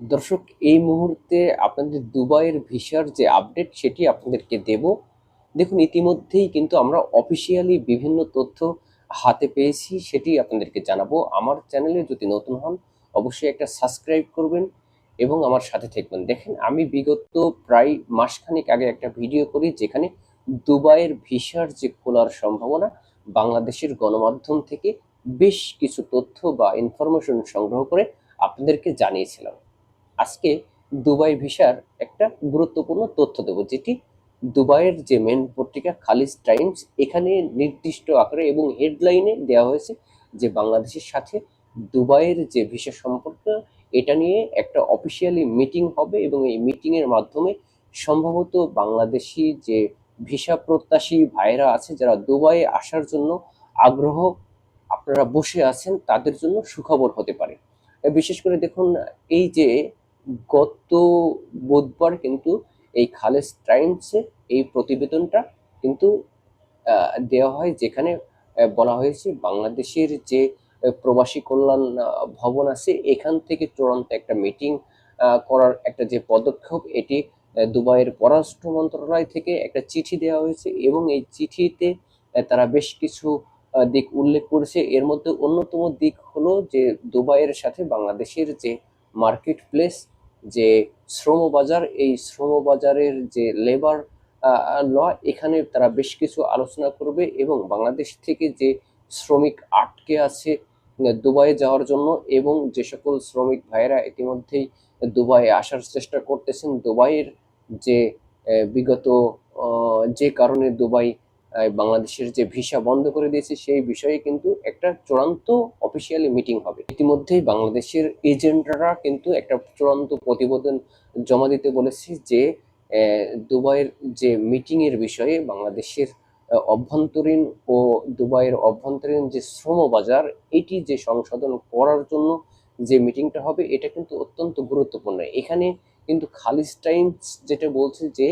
দর্শক, এই মুহূর্তে আপনাদের দুবাইয়ের ভিসার যে আপডেট সেটি আপনাদেরকে দেব। দেখুন, ইতিমধ্যেই কিন্তু আমরা অফিসিয়ালি বিভিন্ন তথ্য হাতে পেয়েছি, সেটি আপনাদেরকে জানাব। আমার চ্যানেলে যদি নতুন হন, অবশ্যই একটা সাবস্ক্রাইব করবেন এবং আমার সাথে থাকবেন। দেখেন, আমি বিগত প্রায় মাসখানেক আগে একটা ভিডিও করি, যেখানে দুবাইয়ের ভিসার যে খোলার সম্ভাবনা, বাংলাদেশের গণমাধ্যম থেকে বেশ কিছু তথ্য বা ইনফরমেশন সংগ্রহ করে আপনাদেরকে জানিয়েছিলাম। আজকে দুবাই ভিসার একটা গুরুত্বপূর্ণ তথ্য দেব, যেটি দুবাইয়ের যে মেন পত্রিকা খালিজ টাইমস, এখানে নির্দিষ্ট আকারে এবং হেডলাইনে দেওয়া হয়েছে যে বাংলাদেশের সাথে দুবাইয়ের যে ভিসা সম্পর্ক, এটা নিয়ে একটা অফিসিয়ালি মিটিং হবে এবং এই মিটিংয়ের মাধ্যমে সম্ভবত বাংলাদেশি যে ভিসা প্রত্যাশী ভাইরা আছে, যারা দুবাইয়ে আসার জন্য আগ্রহ আপনারা বসে আছেন, তাদের জন্য সুখবর হতে পারে। বিশেষ করে দেখুন, এই যে গত বুধবার কিন্তু এই খালেজ টাইমসে এই প্রতিবেদনটা কিন্তু দেওয়া হয় যেখানে বলা হয়েছে বাংলাদেশের যে প্রবাসী কল্যাণ ভবন আছে এখান থেকে চূড়ান্ত একটা মিটিং করার একটা যে পদক্ষেপ, এটি দুবাইয়ের পররাষ্ট্র মন্ত্রণালয় থেকে একটা চিঠি দেওয়া হয়েছে এবং এই চিঠিতে তারা বেশ কিছু দিক উল্লেখ করেছে। এর মধ্যে অন্যতম দিক হলো যে দুবাইয়ের সাথে বাংলাদেশের যে মার্কেট প্লেস যে শ্রম বাজার এই শ্রম বাজারের যে লেবার ল, এখানে তারা বেশ কিছু আলোচনা করবে এবং বাংলাদেশ থেকে যে শ্রমিক আটকে আছে দুবাইয়ে যাওয়ার জন্য এবং যে সকল শ্রমিক ভাইয়েরা ইতিমধ্যেই দুবাইয়ে আসার চেষ্টা করতেছেন, দুবাইয়ের যে বিগত যে কারণে দুবাই বাংলাদেশের যে ভিসা বন্ধ করে দিয়েছে, সেই বিষয়ে কিন্তু একটা চূড়ান্ত অফিসিয়ালি মিটিং হবে। ইতিমধ্যেই বাংলাদেশের এজেন্টরা কিন্তু একটা চূড়ান্ত প্রতিবেদন জমা দিতে বলেছে যে দুবাইয়ের যে মিটিং এর বিষয়ে বাংলাদেশের অভ্যন্তরীণ ও দুবাইয়ের অভ্যন্তরীণ যে শ্রম বাজার, এটি যে সংশোধন করার জন্য যে মিটিংটা হবে, এটা কিন্তু অত্যন্ত গুরুত্বপূর্ণ। এখানে কিন্তু খালিজ টাইমস যেটা বলছে যে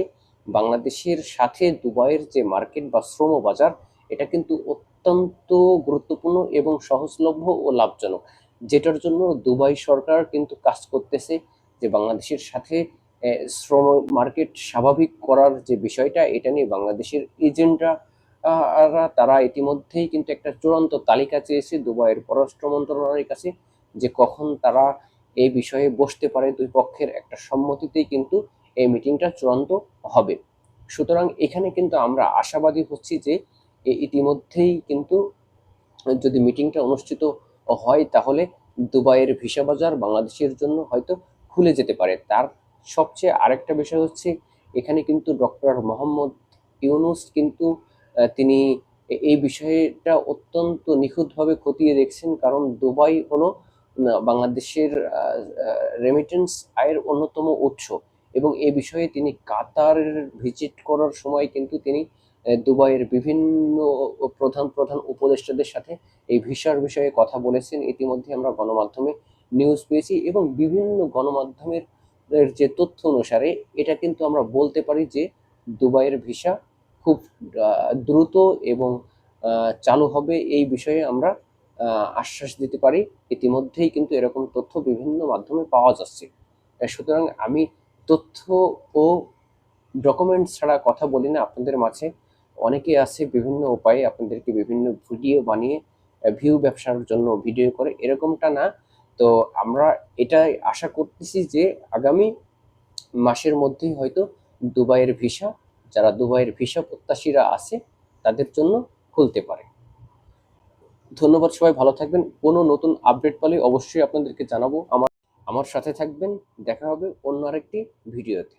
বাংলাদেশের সাথে দুবাইয়ের যে মার্কেট বা শ্রম বাজার, এটা কিন্তু অত্যন্ত গুরুত্বপূর্ণ এবং সহজলভ্য ও লাভজনক। যেটার জন্য দুবাই সরকার কিন্তু কাজ করতেছে যে বাংলাদেশের সাথে শ্রম মার্কেট স্বাভাবিক করার যে বিষয়টা, এটা নিয়ে বাংলাদেশের এজেন্টরা তারা ইতিমধ্যেই কিন্তু একটা চূড়ান্ত তালিকা চেয়েছে দুবাইয়ের পররাষ্ট্র মন্ত্রণালয়ের কাছে যে কখন তারা এই বিষয়ে বসতে পারে দুই পক্ষের একটা সম্মতিতেই কিন্তু এই মিটিংটা চূড়ান্ত। হবে। সুতরাং এখানে কিন্তু আমরা আশাবাদী হচ্ছি যে ইতিমধ্যেই কিন্তু যদি মিটিংটা অনুষ্ঠিত হয় তাহলে দুবাইয়ের ভিসা বাজার বাংলাদেশের জন্য হয়তো খুলে যেতে পারে। তার সবচেয়ে আরেকটা বিষয় হচ্ছে এখানে কিন্তু ডক্টর মোহাম্মদ ইউনুস কিন্তু তিনি এই বিষয়টা অত্যন্ত নিখুঁতভাবে খতিয়ে দেখছেন কারণ দুবাই হলো বাংলাদেশের রেমিটেন্স আয়ের অন্যতম উৎস। এবং এ বিষয়ে তিনি কাতার ভিজিট করার সময় কিন্তু তিনি দুবাইয়ের বিভিন্ন প্রধান প্রধান উপদেষ্টাদের সাথে এই ভিসার বিষয়ে কথা বলেছেন। ইতিমধ্যে আমরা গণমাধ্যমে নিউজ পেয়েছি এবং বিভিন্ন গণমাধ্যমের যে তথ্য অনুসারে এটা কিন্তু আমরা বলতে পারি যে দুবাইয়ের ভিসা খুব দ্রুত এবং চালু হবে এই বিষয়ে আমরা আশ্বাস দিতে পারি। ইতিমধ্যেই কিন্তু এরকম তথ্য বিভিন্ন মাধ্যমে পাওয়া যাচ্ছে। সুতরাং আমি তথ্য ও ডকুমেন্টস ছাড়া কথা বলি না। আপনাদের মাঝে অনেকে আছে বিভিন্ন উপায়ে আপনাদেরকে বিভিন্ন ভিডিও বানিয়ে ভিউ ব্যবসার জন্য ভিডিও করে। এরকমটা না। তো আমরা এটাই আশা করতেছি যে আগামী মাসের মধ্যেই হয়তো দুবাইয়ের ভিসা, যারা দুবাইয়ের ভিসা প্রত্যাশীরা আছে, তাদের জন্য খুলতে পারে। ধন্যবাদ সবাই, ভালো থাকবেন। কোনো নতুন আপডেট পেলে অবশ্যই আপনাদেরকে জানাব। আমার আমার সাথে থাকবেন দেখা হবে অন্য আরেকটি ভিডিওতে।